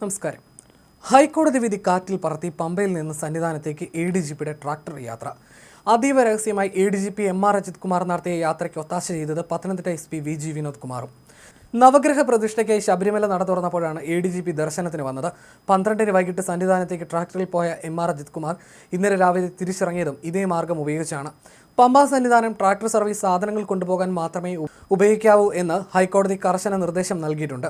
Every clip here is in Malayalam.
നമസ്കാരം. ഹൈക്കോടതി വിധി കാറ്റിൽ പറത്തി പമ്പയിൽ നിന്ന് സന്നിധാനത്തേക്ക് എ ഡി ജി പിയുടെ ട്രാക്ടർ യാത്ര. അതീവ രഹസ്യമായി A D G P M R Ajith Kumar നടത്തിയ യാത്രയ്ക്ക് ഒത്താശ ചെയ്തത് Pathanamthitta S P V G Vinod കുമാറും. നവഗ്രഹ പ്രതിഷ്ഠയ്ക്കായി ശബരിമല നട തുറന്നപ്പോഴാണ് എ ഡി ജി പി ദർശനത്തിന് വന്നത്. പന്ത്രണ്ടിന് വൈകിട്ട് സന്നിധാനത്തേക്ക് ട്രാക്ടറിൽ പോയ എം ആർ അജിത് കുമാർ ഇന്നലെ രാവിലെ തിരിച്ചിറങ്ങിയതും ഇതേ മാർഗം ഉപയോഗിച്ചാണ്. പമ്പാ സന്നിധാനം ട്രാക്ടർ സർവീസ് സാധനങ്ങൾ കൊണ്ടുപോകാൻ മാത്രമേ ഉപയോഗിക്കാവൂ എന്ന് ഹൈക്കോടതി കർശന നിർദ്ദേശം നൽകിയിട്ടുണ്ട്.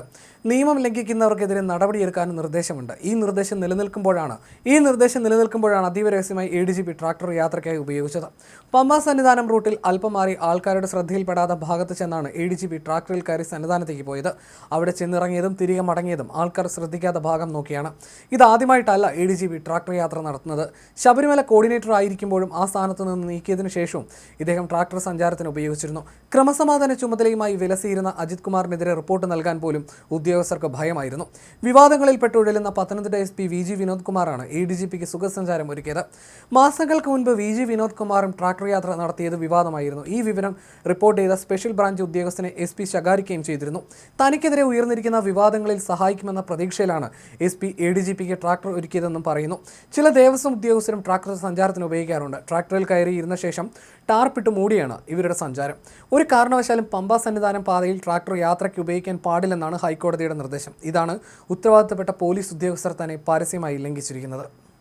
നിയമം ലംഘിക്കുന്നവർക്കെതിരെ നടപടിയെടുക്കാനും നിർദ്ദേശമുണ്ട്. ഈ നിർദ്ദേശം നിലനിൽക്കുമ്പോഴാണ് ഈ നിർദ്ദേശം നിലനിൽക്കുമ്പോഴാണ് അതീവ രഹസ്യമായി A D G P tractor യാത്രയ്ക്കായി ഉപയോഗിച്ചത്. പമ്പ സന്നിധാനം റൂട്ടിൽ അല്പം മാറി ആൾക്കാരുടെ ശ്രദ്ധയിൽപ്പെടാത്ത ഭാഗത്ത് ചെന്നാണ് എ ഡി ജി പി ട്രാക്ടറിൽ കയറി സന്നിധാനത്തേക്ക് പോയത്. അവിടെ ചെന്നിറങ്ങിയതും തിരികെ മടങ്ങിയതും ആൾക്കാർ ശ്രദ്ധിക്കാത്ത ഭാഗം നോക്കിയാണ്. ഇതാദ്യമായിട്ടല്ല A D G P tractor യാത്ര നടത്തുന്നത്. ശബരിമല കോർഡിനേറ്റർ ആയിരിക്കുമ്പോഴും ആ സ്ഥാനത്ത് നിന്ന് നീക്കിയതിനു ശേഷവും ഇദ്ദേഹം ട്രാക്ടർ സഞ്ചാരത്തിന് ഉപയോഗിച്ചിരുന്നു. ക്രമസമാധാന ചുമതലയുമായി വിലസിയിരുന്ന അജിത് കുമാറിനെതിരെ റിപ്പോർട്ട് നൽകാൻ പോലും ഉദ്യോഗസ്ഥർക്ക് ഭയമായിരുന്നു. വിവാദങ്ങളിൽ പെട്ടുഴലുന്ന Pathanamthitta S P V G Vinod കുമാറാണ് എ ഡി ജി പിക്ക് സുഖസഞ്ചാരം ഒരുക്കിയത്. മാസങ്ങൾക്ക് മുൻപ് വി ജി വിനോദ് കുമാറും ട്രാക്ടർ യാത്ര നടത്തിയത് വിവാദമായിരുന്നു. ഈ വിവരം റിപ്പോർട്ട് ചെയ്ത സ്പെഷ്യൽ ബ്രാഞ്ച് ഉദ്യോഗസ്ഥനെ എസ് പി ശകാരിക്കുകയും ചെയ്തിരുന്നു. തനിക്കെതിരെ ഉയർന്നിരിക്കുന്ന വിവാദങ്ങളിൽ സഹായിക്കുമെന്ന പ്രതീക്ഷയിലാണ് S P A D G pick tractor ഒരുക്കിയതെന്നും പറയുന്നു. ചില ദേവസ്വം ഉദ്യോഗസ്ഥരും ട്രാക്ടർ സഞ്ചാരത്തിന് ഉപയോഗിക്കാറുണ്ട്. ട്രാക്ടറിൽ കയറി ഇരുന്ന ശേഷം ടാർപ്പിട്ട് മൂടിയാണ് ഇവരുടെ സഞ്ചാരം. ഒരു കാരണവശാലും പമ്പ സന്നിധാനം പാതയിൽ ട്രാക്ടർ യാത്രയ്ക്ക് ഉപയോഗിക്കാൻ പാടില്ലെന്നാണ് ഹൈക്കോടതിയുടെ നിർദ്ദേശം. ഇതാണ് ഉത്തരവാദിത്തപ്പെട്ട പോലീസ് ഉദ്യോഗസ്ഥർ തന്നെ പരസ്യമായി ലംഘിച്ചിരിക്കുന്നത്.